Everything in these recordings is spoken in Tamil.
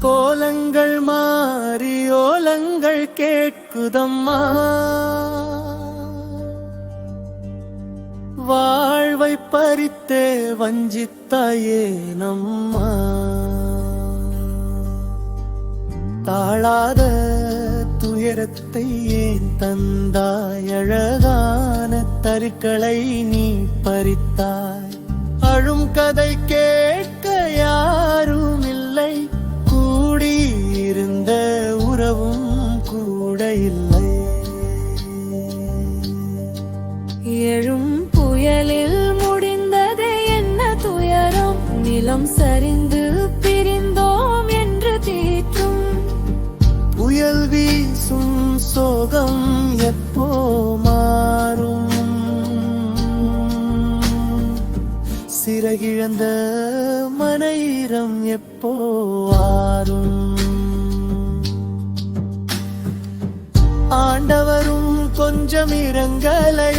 கோலங்கள் மாறி ஓலங்கள் கேட்குதம்மா. வாழ்வை பறித்தே வஞ்சித்தாயே நம்மா. தாழாத துயரத்தை ஏன் தந்தாய்? அழகான தருக்களை நீ பறித்தாய். அழும் கதை கேட்க எழும் புயலில் முடிந்ததே என்ன துயரம்? நிலம் சரிந்து பிரிந்தோம் என்று தீற்றும். புயல் வீசும் சோகம் எப்போ மாறும்? சிறகிழந்த மனைரம் எப்போ ஆறும்? ஆண்டவரும் கொஞ்சம் இறங்கலையே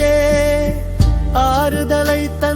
ஆறுதலை தந்த